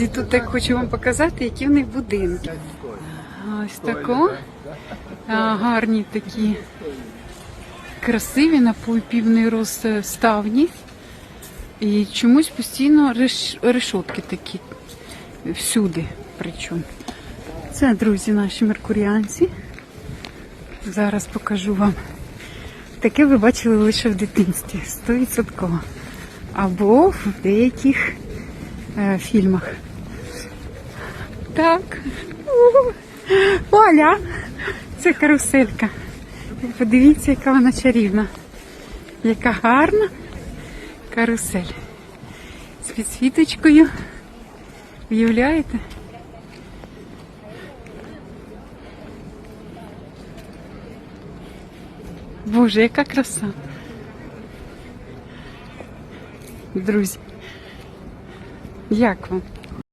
Друзі, тут так хочу вам показати, які в них будинки. Ось тако. Гарні такі красиві на півний рост е, ставні. І чомусь постійно реш... решотки такі. Всюди причому. Це, друзі, наші меркуріанці. Зараз покажу вам. Таке ви бачили лише в дитинстві, 100%. Або в деяких е, фільмах. Так. Оля, це каруселька. Подивіться, яка вона чарівна. Яка гарна карусель. З підсвіточкою. Уявляєте? Боже, яка краса. Друзі. Як вам?